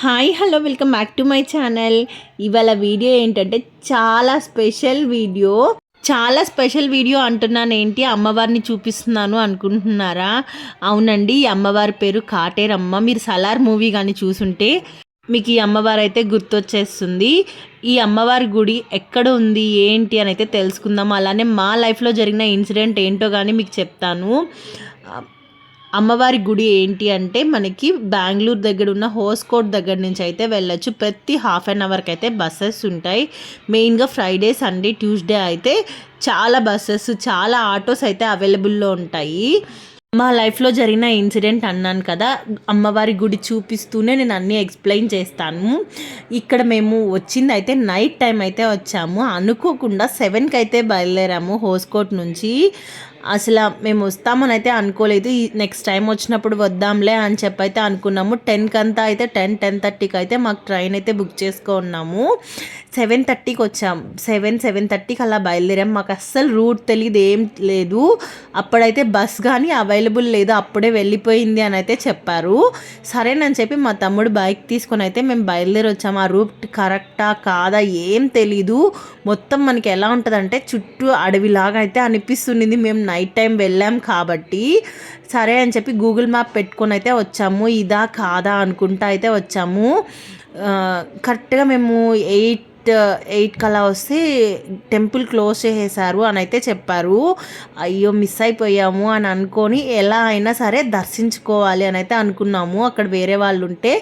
Hi hello welcome back to my channel. ఇవాళ video ఏంటంటే చాలా స్పెషల్ వీడియో. చాలా స్పెషల్ వీడియో అంటున్నాను ఏంటి? అమ్మవారిని చూపిస్తున్నాను అనుకుంటున్నారా? అవునండి ఈ అమ్మవారి పేరు కాటేరమ్మ. మీరు సలార్ మూవీ కానీ చూసుంటే మీకు ఈ అమ్మవారు అయితే గుర్తొచ్చేస్తుంది. ఈ అమ్మవారి గుడి ఎక్కడ ఉంది ఏంటి అని అయితే తెలుసుకుందాం అలానే మా లైఫ్లో జరిగిన ఇన్సిడెంట్ ఏంటో కానీ మీకు చెప్తాను. అమ్మవారి గుడి ఏంటి అంటే మనకి బెంగళూరు దగ్గర ఉన్న హోస్కోట్ దగ్గర నుంచి అయితే వెళ్ళొచ్చు. ప్రతి హాఫ్ అన్ అవర్కి అయితే బస్సెస్ ఉంటాయి. మెయిన్గా ఫ్రైడే సండే ట్యూస్డే అయితే చాలా బస్సెస్ చాలా ఆటోస్ అయితే అవైలబుల్లో ఉంటాయి. మా లైఫ్లో జరిగిన ఇన్సిడెంట్ అన్నాను కదా అమ్మవారి గుడి చూపిస్తూనే నేను అన్నీ ఎక్స్ప్లెయిన్ చేస్తాను. ఇక్కడ మేము వచ్చింది అయితే నైట్ టైం అయితే వచ్చాము. అనుకోకుండా సెవెన్కి అయితే బయలుదేరాము హోస్కోట్ నుంచి. అసలు మేము వస్తామని అయితే అనుకోలేదు. ఈ నెక్స్ట్ టైం వచ్చినప్పుడు వద్దాంలే అని చెప్పి అయితే అనుకున్నాము. టెన్కి అంతా అయితే టెన్ టెన్ థర్టీకి అయితే మాకు ట్రైన్ అయితే బుక్ చేసుకున్నాము సెవెన్ థర్టీకి వచ్చాం. సెవెన్ సెవెన్ థర్టీకి అలా బయలుదేరాం. మాకు అస్సలు రూట్ తెలియదు ఏం లేదు. అప్పుడైతే బస్ కానీ అవైలబుల్ లేదు. అప్పుడే వెళ్ళిపోయింది అని అయితే చెప్పారు. సరేనని చెప్పి మా తమ్ముడు బైక్ తీసుకొని అయితే మేము బయలుదేరి వచ్చాము ఆ రూట్ కరెక్టా కాదా ఏం తెలీదు. మొత్తం మనకి ఎలా ఉంటుందంటే చుట్టూ అడవిలాగా అయితే అనిపిస్తుంది మేము నైట్ టైం వెళ్ళాం కాబట్టి సరే అని చెప్పి గూగుల్ మ్యాప్ పెట్టుకొని అయితే వచ్చాము. ఇదా కాదా అనుకుంటా అయితే వచ్చాము. కరెక్ట్గా మేము ఎయిట్ ఎయిట్ కలా వస్తే టెంపుల్ క్లోజ్ చేసేసారు అని అయితే చెప్పారు. అయ్యో మిస్ అయిపోయాము అని అనుకొని ఎలా అయినా సరే దర్శించుకోవాలి అని అయితే అనుకున్నాము. అక్కడ వేరే వాళ్ళు ఉంటే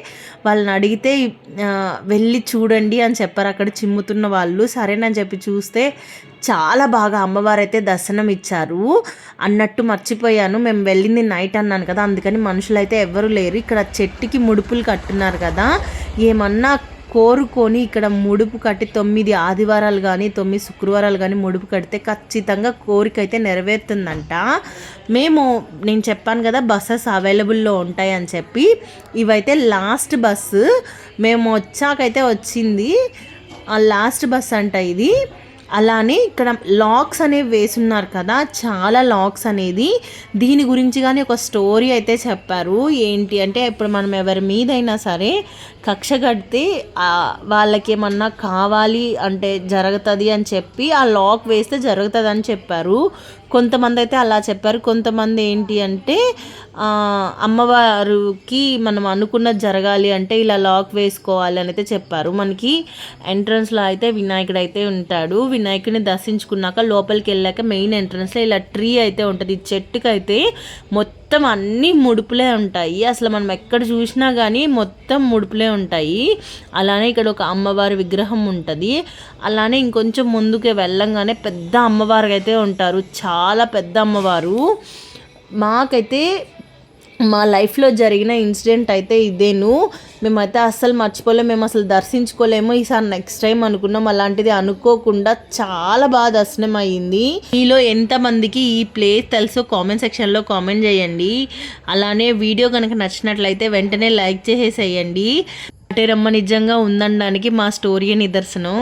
వాళ్ళని అడిగితే వెళ్ళి చూడండి అని చెప్పారు. అక్కడ చిమ్ముతున్న వాళ్ళు సరేనని చెప్పి చూస్తే చాలా బాగా అమ్మవారు అయితే దర్శనం ఇచ్చారు. అన్నట్టు మర్చిపోయాను. మేము వెళ్ళింది నైట్ అన్నాను కదా అందుకని మనుషులు అయితే ఎవరు లేరు. ఇక్కడ చెట్టుకి ముడుపులు కట్టున్నారు కదా. ఏమన్నా కోరుకొని ఇక్కడ ముడుపు కట్టి తొమ్మిది ఆదివారాలు కానీ తొమ్మిది శుక్రవారాలు కానీ ముడుపు కడితే ఖచ్చితంగా కోరిక అయితే నెరవేరుతుందంట. మేము నేను చెప్పాను కదా బస్సెస్ అవైలబుల్లో ఉంటాయి అని చెప్పి ఇవైతే లాస్ట్ బస్సు. మేము వచ్చాకైతే వచ్చింది. ఆ లాస్ట్ బస్ అంట ఇది. అలానే ఇక్కడ లాక్స్ అనేవి వేసున్నారు కదా చాలా లాక్స్ అనేది. దీని గురించి కానీ ఒక స్టోరీ అయితే చెప్పారు. ఏంటి అంటే ఇప్పుడు మనం ఎవరి మీదైనా సరే కక్ష కడితే వాళ్ళకి ఏమన్నా కావాలి అంటే జరుగుతుంది అని చెప్పి ఆ లాక్ వేస్తే జరుగుతుంది అని చెప్పారు. కొంతమంది అయితే అలా చెప్పారు. కొంతమంది ఏంటి అంటే అమ్మవారికి మనం అనుకున్నది జరగాలి అంటే ఇలా లాక్ వేసుకోవాలి అని అయితే చెప్పారు. మనకి ఎంట్రన్స్లో అయితే వినాయకుడు అయితే ఉంటాడు. వినాయకుడిని దర్శించుకున్నాక లోపలికి వెళ్ళాక మెయిన్ ఎంట్రన్స్లో ఇలా ట్రీ అయితే ఉంటుంది. చెట్టుకి అయితే మొత్తం మొత్తం అన్నీ ముడుపులే ఉంటాయి. అసలు మనం ఎక్కడ చూసినా కానీ మొత్తం ముడుపులే ఉంటాయి. అలానే ఇక్కడ ఒక అమ్మవారి విగ్రహం ఉంటుంది. అలానే ఇంకొంచెం ముందుకే వెళ్ళంగానే పెద్ద అమ్మవారు అయితే ఉంటారు. చాలా పెద్ద అమ్మవారు. మాకైతే మా లైఫ్లో జరిగిన ఇన్సిడెంట్ అయితే ఇదేను. మేమైతే అస్సలు మర్చిపోలేము మేము అసలు దర్శించుకోలేము. ఈసారి నెక్స్ట్ టైం అనుకున్నాం అలాంటిది అనుకోకుండా చాలా బాగా దర్శనం అయ్యింది. మీలో ఎంతమందికి ఈ ప్లేస్ తెలుసో కామెంట్ సెక్షన్లో కామెంట్ చేయండి. అలానే వీడియో కనుక నచ్చినట్లయితే వెంటనే లైక్ చేసేసేయండి. అంటే రమ్మ నిజంగా ఉందనడానికి మా స్టోరీ నిదర్శనం.